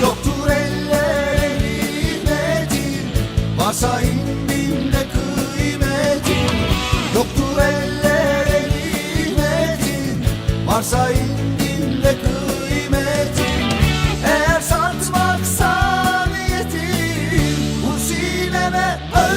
Yoktur eller elimdedir Varsa ilmimde kıymetin Yoktur eller elimdedir Varsa ilmimde kıymetin Eğer satmaksa niyetin Bu sineme öl